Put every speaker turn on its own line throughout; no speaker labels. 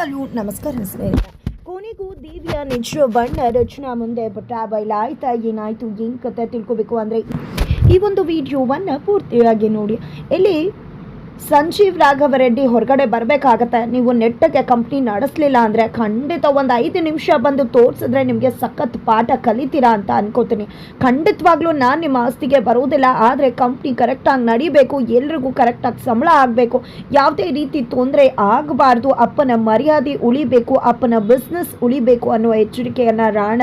Hello ನಮಸ್ಕಾರ ಸ್ನೇಹಿತರೆ ಕೊನೆಗೂ ದೇವಿಯ ನಿಜ ಬಣ್ಣ ರಚನಾ ಮುಂದೆ ಪುಟ್ಟ ಬಯಲಾಯ್ತಾ ಏನಾಯ್ತು, ಏನು ಕತೆ ತಿಳ್ಕೊಬೇಕು ಅಂದರೆ ಈ ಒಂದು ವಿಡಿಯೋವನ್ನು ಪೂರ್ತಿಯಾಗಿ ನೋಡಿ. ಇಲ್ಲಿ ಸಂಜೀವ್ ರಾಘವ ರೆಡ್ಡಿ ಹೊರಗಡೆ ಬರಬೇಕಾಗತ್ತೆ. ನೀವು ನೆಟ್ಟಗೆ ಕಂಪ್ನಿ ನಡೆಸಲಿಲ್ಲ ಅಂದರೆ ಖಂಡಿತ ಒಂದು ಐದು ನಿಮಿಷ ಬಂದು ತೋರಿಸಿದ್ರೆ ನಿಮಗೆ ಸಖತ್ ಪಾಠ ಕಲಿತೀರಾ ಅಂತ ಅನ್ಕೋತೀನಿ. ಖಂಡಿತವಾಗ್ಲೂ ನಾನು ನಿಮ್ಮ ಆಸ್ತಿಗೆ ಬರೋದಿಲ್ಲ ಆದರೆ ಕಂಪ್ನಿ ಕರೆಕ್ಟಾಗಿ ನಡಿಬೇಕು, ಎಲ್ರಿಗೂ ಕರೆಕ್ಟಾಗಿ ಸಂಬಳ ಆಗಬೇಕು, ಯಾವುದೇ ರೀತಿ ತೊಂದರೆ ಆಗಬಾರ್ದು, ಅಪ್ಪನ ಮರ್ಯಾದೆ ಉಳಿಬೇಕು, ಅಪ್ಪನ ಬಿಸ್ನೆಸ್ ಉಳಿಬೇಕು ಅನ್ನುವ ಎಚ್ಚರಿಕೆಯನ್ನು ರಾಣ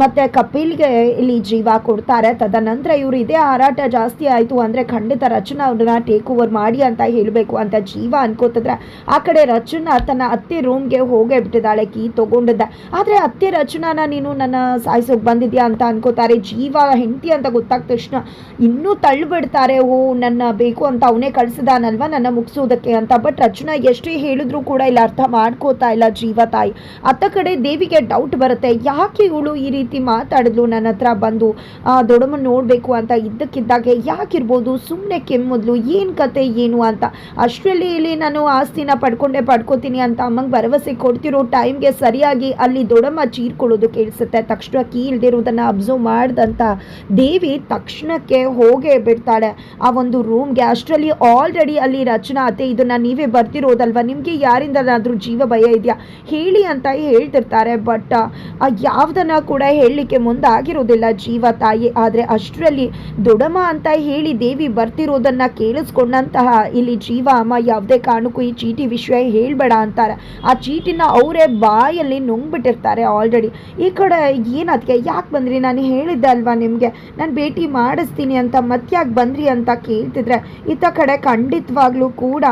ಮತ್ತು ಕಪಿಲ್ಗೆ ಇಲ್ಲಿ ಜೀವ ಕೊಡ್ತಾರೆ. ತದನಂತರ ಇವರು ಇದೇ ಹಾರಾಟ ಜಾಸ್ತಿ ಆಯಿತು ಅಂದರೆ ಖಂಡಿತ ರಚನಾ ಅವ್ರನ್ನ ಟೇಕ್ ಓವರ್ ಮಾಡಿ ಅಂತ ಹೇಳಬೇಕು ಅಂತ ಜೀವ ಅನ್ಕೋತಿದ್ರೆ. ಆ ಕಡೆ ರಚನಾ ತನ್ನ ಅತ್ತೆ ರೂಮ್ಗೆ ಹೋಗೇ ಬಿಟ್ಟಿದ್ದಾಳೆ ಕೀ ತೊಗೊಂಡಿದ್ದೆ. ಆದರೆ ಅತ್ತೆ ರಚನಾನ ನೀನು ನನ್ನ ಸಾಯಿಸೋಕೆ ಬಂದಿದ್ಯಾ ಅಂತ ಅನ್ಕೋತಾರೆ. ಜೀವ ಹೆಂಡತಿ ಅಂತ ಗೊತ್ತಾಗ್ತ ತಕ್ಷಣ ಇನ್ನೂ ತಳ್ಳಿಬಿಡ್ತಾರೆ ಓ, ನನ್ನ ಬೇಕು ಅಂತ ಅವನೇ ಕಳಿಸಿದಾನಲ್ವಾ ನನ್ನ ಮುಗಿಸೋದಕ್ಕೆ ಅಂತ. ಬಟ್ ರಚನಾ ಎಷ್ಟೇ ಹೇಳಿದ್ರು ಕೂಡ ಇಲ್ಲಿ ಅರ್ಥ ಮಾಡ್ಕೋತಾ ಇಲ್ಲ ಜೀವ ತಾಯಿ. ಅತ್ತ ಕಡೆ ದೇವಿಗೆ ಡೌಟ್ ಬರುತ್ತೆ. ಯಾಕೆ ಇವಳು ಈ ಮಾತಾಡಿದ್ಲು ನನ್ನ ಹತ್ರ ಬಂದು ಆ, ದೊಡಮ್ಮ ನೋಡಬೇಕು ಅಂತ ಇದ್ದಕ್ಕಿದ್ದಾಗೆ ಯಾಕಿರ್ಬೋದು ಸುಮ್ಮನೆ ಕೆಮ್ಮದ್ಲು ಏನು ಕತೆ ಏನು ಅಂತ. ಅಷ್ಟರಲ್ಲಿ ಇಲ್ಲಿ ನಾನು ಆಸ್ತಿನ ಪಡ್ಕೊಂಡೆ ಪಡ್ಕೋತೀನಿ ಅಂತ ಅಮ್ಮಂಗೆ ಭರವಸೆ ಕೊಡ್ತಿರೋ ಟೈಮ್ಗೆ ಸರಿಯಾಗಿ ಅಲ್ಲಿ ದೊಡಮ್ಮ ಚೀರ್ಕೊಳ್ಳೋದು ಕೇಳಿಸುತ್ತೆ. ತಕ್ಷಣ ಕೀ ಇಲ್ದಿರೋದನ್ನು ಅಬ್ಸರ್ವ್ ಮಾಡ್ದಂತ ದೇವಿ ತಕ್ಷಣಕ್ಕೆ ಹೋಗೇ ಬಿಡ್ತಾಳೆ. ಆ ಒಂದು ರೂಮ್ಗೆ ಅಷ್ಟರಲ್ಲಿ ಆಲ್ರೆಡಿ ಅಲ್ಲಿ ರಚನಾ ಅತ್ತೆ ಇದನ್ನು ನೀವೇ ಬರ್ತಿರೋದಲ್ವಾ? ನಿಮಗೆ ಯಾರಿಂದನಾದರೂ ಜೀವ ಭಯ ಇದೆಯಾ? ಹೇಳಿ ಅಂತ ಹೇಳ್ತಿರ್ತಾರೆ. ಬಟ್ ಯಾವುದನ್ನು ಕೂಡ ಹೇಳಲಿಕ್ಕೆ ಮುಂದಾಗಿರೋದಿಲ್ಲ ಜೀವ ತಾಯಿ, ಆದರೆ ಅಷ್ಟರಲ್ಲಿ ದೊಡಮ ಅಂತ ಹೇಳಿ ದೇವಿ ಬರ್ತಿರೋದನ್ನ ಕೇಳಿಸ್ಕೊಂಡಂತಹ ಇಲ್ಲಿ ಜೀವ ಅಮ್ಮ ಯಾವುದೇ ಕಾರಣಕ್ಕೂ ಈ ಚೀಟಿ ವಿಷಯ ಹೇಳಬೇಡ ಅಂತಾರೆ. ಆ ಚೀಟಿನ ಅವರೇ ಬಾಯಲ್ಲಿ ನುಂಗ್ಬಿಟ್ಟಿರ್ತಾರೆ ಆಲ್ರೆಡಿ ಈ ಕಡೆ ಏನದಕ್ಕೆ ಯಾಕೆ ಬಂದ್ರಿ? ನಾನು ಹೇಳಿದ್ದೆ ಅಲ್ವಾ ನಿಮಗೆ? ನಾನು ಭೇಟಿ ಮಾಡಿಸ್ತೀನಿ ಅಂತ ಮತ್ತೆ ಯಾಕೆ ಬಂದ್ರಿ ಅಂತ ಕೇಳ್ತಿದ್ರೆ, ಇತ್ತ ಕಡೆ ಖಂಡಿತವಾಗ್ಲೂ ಕೂಡ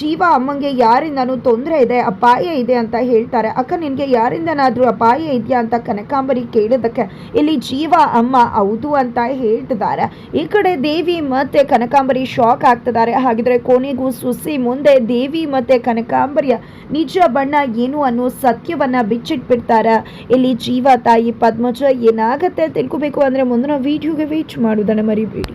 ಜೀವ ಅಮ್ಮಂಗೆ ಯಾರಿಂದನೂ ತೊಂದರೆ ಇದೆ, ಅಪಾಯ ಇದೆ ಅಂತ ಹೇಳ್ತಾರೆ. ಅಕ್ಕ, ನಿನಗೆ ಯಾರಿಂದನಾದರೂ ಅಪಾಯ ಇದೆಯಾ ಅಂತ ಕನಕಾಂಬರಿ ಕೇಳಿದಕ್ಕೆ ಇಲ್ಲಿ ಜೀವ ಅಮ್ಮ ಹೌದು ಅಂತ ಹೇಳ್ತಿದ್ದಾರೆ. ಈ ಕಡೆ ದೇವಿ ಮತ್ತೆ ಕನಕಾಂಬರಿ ಶಾಕ್ ಆಗ್ತಿದ್ದಾರೆ. ಹಾಗಿದ್ರೆ ಕೊನೆಗೂ ಸುಸಿ ಮುಂದೆ ದೇವಿ ಮತ್ತೆ ಕನಕಾಂಬರಿಯ ನಿಜ ಬಣ್ಣ ಏನು ಅನ್ನೋ ಸತ್ಯವನ್ನ ಬಿಚ್ಚಿಟ್ಬಿಡ್ತಾರೆ. ಇಲ್ಲಿ ಜೀವ ತಾಯಿ ಪದ್ಮಜ ಏನಾಗತ್ತೆ ತಿಳ್ಕೊಬೇಕು ಅಂದ್ರೆ ಮುಂದಿನ ವಿಡಿಯೋಗೆ ವೇಟ್ ಮಾಡುದನ್ನ ಮರಿಬೇಡಿ.